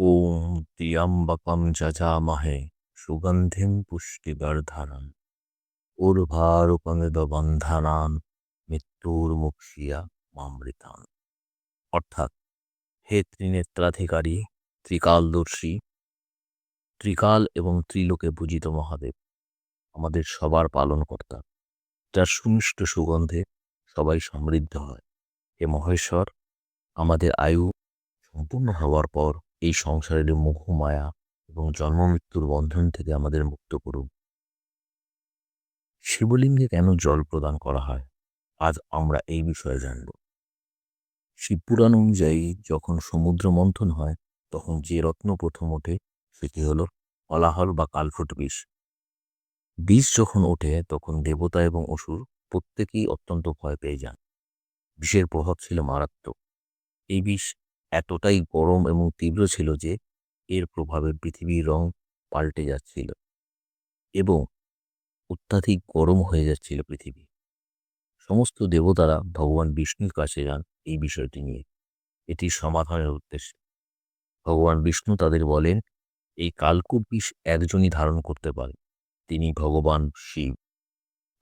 ওম ত্রিয়াম্বকম যজামহে সুগন্ধি পুষ্টিবর্ধনম উর্ভারূপমিদ বন্ধনান মৃত্যুর্মুক্ষিয়া মামৃতান অর্থাৎ হে ত্রিনেত্রাধিকারী ত্রিকালদর্শী ত্রিকাল এবং ত্রিলোকে পূজিত মহাদেব, আমাদের সবার পালন কর্তা যার সুমিষ্ট সুগন্ধে সবাই সমৃদ্ধ হয়। হে মহেশ্বর, আমাদের আয়ু সম্পূর্ণ হওয়ার পর এই সংসারের মোহ মায়া এবং জন্মমৃত্যুর বন্ধন থেকে আমাদের মুক্ত করুন। শিবলিঙ্গে কেন জল প্রদান করা হয়? আজ আমরা এই বিষয়ে জানব। শিবপুরাণ অনুযায়ী যখন সমুদ্র মন্থন হয়, তখন যে রত্ন প্রথম ওঠে, সেটি হল হলাহল বা কালফুট বিষ। বিষ যখন ওঠে, তখন দেবতা এবং অসুর প্রত্যেকেই অত্যন্ত ভয় পেয়ে যান। বিষের প্রভাব ছিল মারাত্মক। এই বিষ এতটাই গরম এবং তীব্র ছিল যে এর প্রভাবে পৃথিবীর রং পাল্টে যাচ্ছিল এবং অত্যাধিক গরম হয়ে যাচ্ছিল পৃথিবী। সমস্ত দেবতারা ভগবান বিষ্ণুর কাছে যান এই বিষয়টি নিয়ে। এটি সমাধানের উদ্দেশ্যে। ভগবান বিষ্ণু তাদের বলেন, এই কালকূপ বিষ একজনই ধারণ করতে পারে। তিনি ভগবান শিব।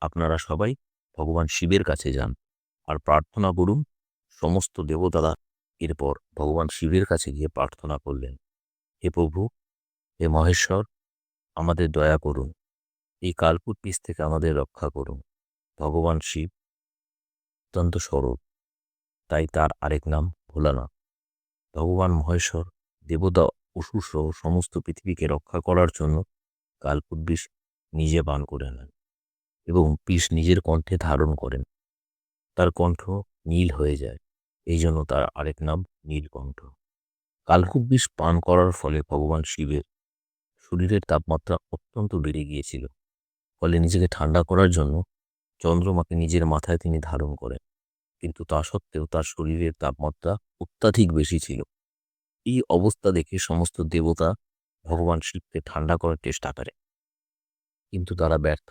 আপনারা সবাই ভগবান শিবের কাছে যান। আর প্রার্থনা করুন, সমস্ত দেবতারা এরপর ভগবান শিবের কাছে গিয়ে প্রার্থনা করলেন, হে প্রভু, হে মহেশ্বর, আমাদের দয়া করুন। এই কালপুট পিস থেকে আমাদের রক্ষা করুন। ভগবান শিব অত্যন্ত সরল, তাই তার আরেক নাম ভোলানাথ। ভগবান মহেশ্বর, দেবতা, অসুর সহ সমস্ত পৃথিবীকে রক্ষা করার জন্য কালপুট বিষ নিজে পান করে নেন এবং বিষ নিজের কণ্ঠে ধারণ করেন। তার কণ্ঠ নীল হয়ে যায়। এই জন্য তার আরেক নাম নীলকণ্ঠ। কালকুপ বিষ পান করার ফলে ভগবান শিবের শরীরের তাপমাত্রা অত্যন্ত বেড়ে গিয়েছিল। ফলে নিজেকে ঠান্ডা করার জন্য চন্দ্রমাকে নিজের মাথায় তিনি ধারণ করেন। কিন্তু তা সত্ত্বেও তার শরীরের তাপমাত্রা অত্যাধিক বেশি ছিল। এই অবস্থা দেখে সমস্ত দেবতা ভগবান শিবকে ঠান্ডা করার চেষ্টা করে। কিন্তু তারা ব্যর্থ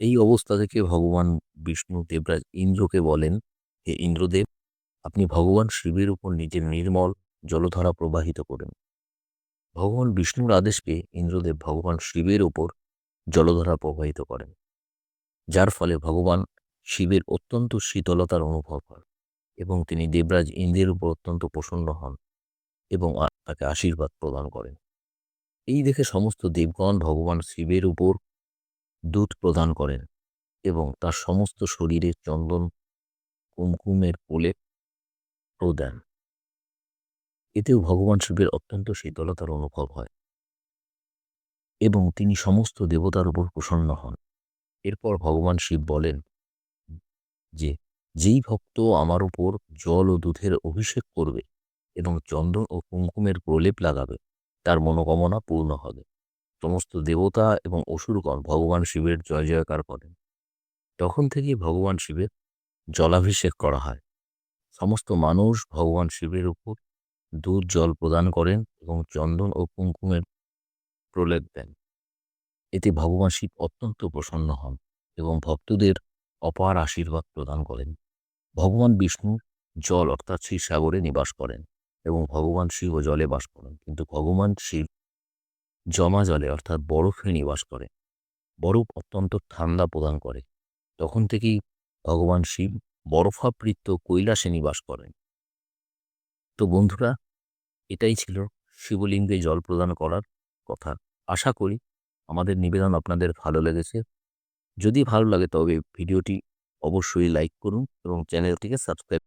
এই অবস্থা থেকে ভগবান বিষ্ণু দেবরাজ ইন্দ্রকে বলেন হে ইন্দ্রদেব, আপনি ভগবান শিবের উপর নিজের নির্মল জলধারা প্রবাহিত করেন। ভগবান বিষ্ণুর আদেশ পেয়ে ইন্দ্রদেব ভগবান শিবের উপর জলধারা প্রবাহিত করেন, যার ফলে ভগবান শিবের অত্যন্ত শীতলতার অনুভব হয় এবং তিনি দেবরাজ ইন্দ্রের উপর অত্যন্ত প্রসন্ন হন এবং তাকে আশীর্বাদ প্রদান করেন। এই দেখে সমস্ত দেবগণ ভগবান শিবের উপর দুধ প্রদান করেন এবং তার সমস্ত শরীরে চন্দন কুমকুমের কোলে প্রদান। এতেও ভগবান শিবের অত্যন্ত শীতলতার অনুভব হয়। এবং তিনি সমস্ত দেবতার উপর প্রসন্ন হন। এরপর ভগবান শিব বলেন যে, যেই ভক্ত আমার উপর জল ও দুধের অভিষেক করবে এবং চন্দন ও কুমকুমের প্রলেপ লাগাবে, তার মনোকামনা পূর্ণ হবে। সমস্ত দেবতা এবং অসুরগণ ভগবান শিবের জয় জয়কার করেন। তখন থেকেই ভগবান শিবের জলাভিষেক করা হয়। সমস্ত মানুষ ভগবান শিবের উপর দুধ, জল প্রদান করেন এবং চন্দন ও কুমকুমের প্রলেপ দেন। এতে ভগবান শিব অত্যন্ত প্রসন্ন হন এবং ভক্তদের অপার আশীর্বাদ প্রদান করেন। ভগবান বিষ্ণু জল অর্থাৎ সাগরে নিবাস করেন এবং ভগবান শিব জলে বাস করেন। কিন্তু ভগবান শিব জমা জলে অর্থাৎ বরফে নিবাস করে বরফ অত্যন্ত ঠান্ডা প্রদান করে। তখন থেকেই ভগবান শিব বরফাবৃত্ত কৈলাসে নিবাস করেন। তো বন্ধুরা, এটাই ছিল শিবলিঙ্গে জল প্রদান করার কথা। আশা করি আমাদের নিবেদন আপনাদের ভালো লেগেছে। যদি ভালো লাগে তবে ভিডিওটি অবশ্যই লাইক করুন এবং চ্যানেলটিকে সাবস্ক্রাইব